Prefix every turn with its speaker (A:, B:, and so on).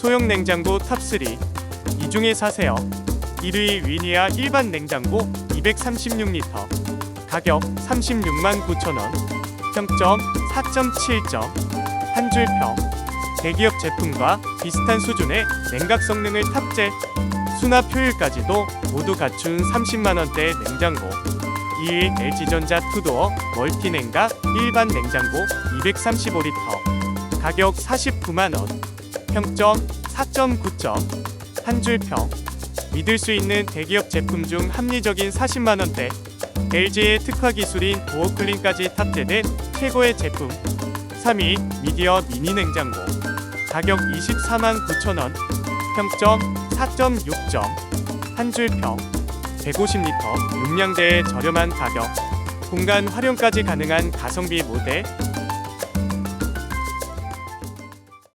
A: 소형 냉장고 탑3 이 중에 사세요. 1위 위니아 일반 냉장고 236리터. 가격 36만 9천원. 평점 4.7점 한 줄 평. 대기업 제품과 비슷한 수준의 냉각 성능을 탑재. 수납 효율까지도 모두 갖춘 30만원대 냉장고. 2위 LG전자 투도어 멀티냉각 일반 냉장고 235리터. 가격 49만원 평점 4.9점 한 줄평. 믿을 수 있는 대기업 제품 중 합리적인 40만원대 LG의 특화 기술인 도어클린까지 탑재된 최고의 제품. 3위 미디어 미니 냉장고. 가격 24만 9천원 평점 4.6점 한 줄평. 150리터 용량대의 저렴한 가격. 공간 활용까지 가능한 가성비 모델